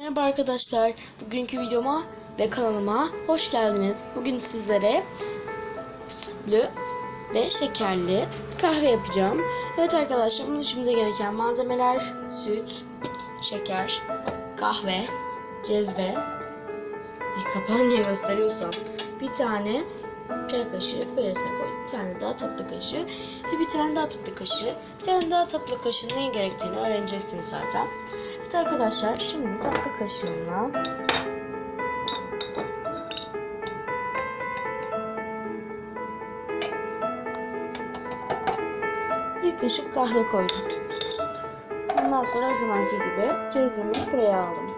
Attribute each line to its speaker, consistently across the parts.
Speaker 1: Merhaba arkadaşlar. Bugünkü videoma ve kanalıma hoş geldiniz. Bugün sizlere sütlü ve şekerli kahve yapacağım. Evet arkadaşlar bunun içimize gereken malzemeler süt, şeker, kahve, cezve. Ay kapağı niye gösteriyorsam. Bir tane çay kaşığı böylesine koy. Bir tane daha tatlı kaşığı ve bir tane daha tatlı kaşığı. Bir tane daha tatlı kaşığı neyin gerektiğini öğreneceksiniz zaten. Evet arkadaşlar şimdi tatlı kaşığımla bir kaşık kahve koydum. Ondan sonra her zamanki gibi cezvemi buraya aldım.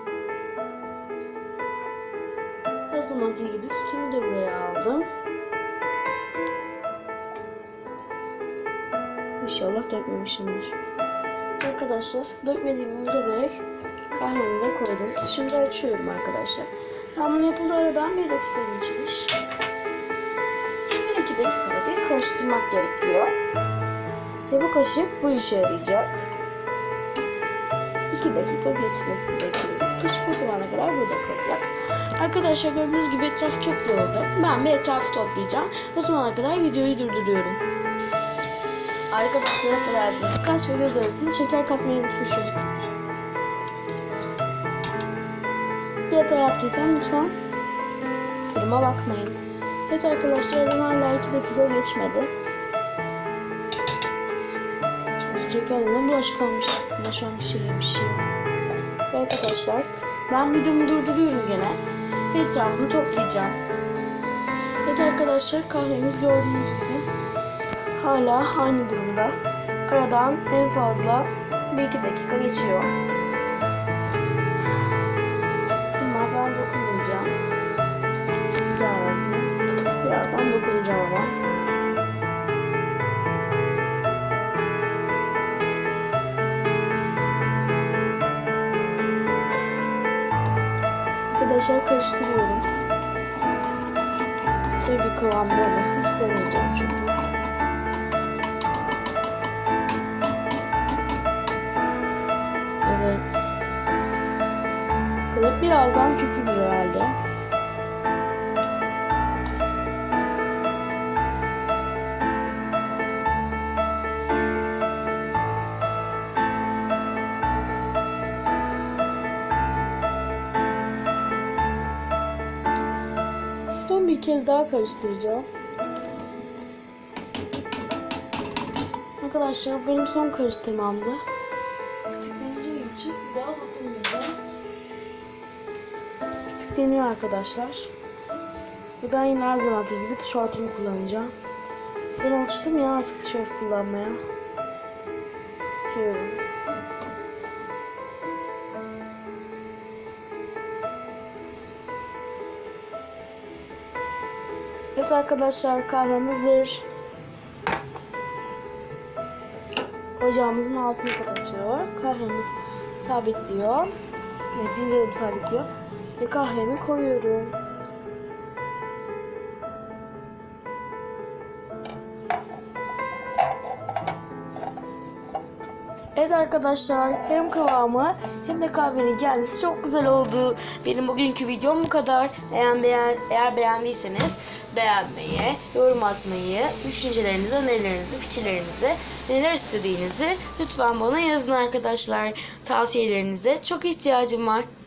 Speaker 1: Her zamanki gibi sütümü de buraya aldım. İnşallah dökmemişimdir. Arkadaşlar dökmediğimi ümit ederek kahvemi de koydum. Şimdi açıyorum arkadaşlar. Ben bunu yapıldığı aradan bir dakika geçmiş. Bir iki dakikada bir karıştırmak gerekiyor. Ve bu kaşık bu işe yarayacak. 2 dakika geçmesini bekliyorum. Kaşık o zamana kadar burada kalacak. Arkadaşlar gördüğünüz gibi etraf çok dağıldı. Ben bir etrafı toplayacağım. O zamana kadar videoyu durduruyorum. Arkadaşlar affedersiniz. Kaş ve göz arasında şeker katmayı unutmuşum. Bir hata yaptıysam lütfen kusuruma bakmayın. Evet arkadaşlar aradan hala 2 dakika geçmedi. Şekerle bulaşık kalmış aklımda şu an bir şey yemişim. Ve arkadaşlar ben videomu durduruyorum gene. Etrafını toplayacağım. Evet arkadaşlar kahvemiz gördüğünüz gibi hala aynı durumda. Aradan en fazla 1-2 dakika geçiyor. Ama ben dokunmayacağım. Sadece birazdan dokunacağım ama. Arkadaşlar karıştırıyorum. Böyle bir kıvamda olmasını istemeyeceğim çünkü. Birazdan köpürür herhalde. Son bir kez daha karıştıracağım. Arkadaşlar benim son karıştırmamdı. Köpükleneceği için daha dokunmayacağım. Köpükleniyor arkadaşlar. Ve ben yine her zamanki gibi tişörtümü kullanacağım. Ben alıştım ya artık tişört kullanmaya. Şöyle. Evet arkadaşlar kahvem hazır. Ocağımızın altını kapatıyor. Kahvemiz sabitliyor. Ve fincanım sabitliyor. Ve kahvemi koyuyorum. Evet arkadaşlar hem kıvamı hem de kahvenin kendisi çok güzel oldu. Benim bugünkü videom bu kadar. Eğer, beğen, eğer beğendiyseniz beğenmeyi, yorum atmayı, düşüncelerinizi, önerilerinizi, fikirlerinizi, neler istediğinizi lütfen bana yazın arkadaşlar. Tavsiyelerinize çok ihtiyacım var.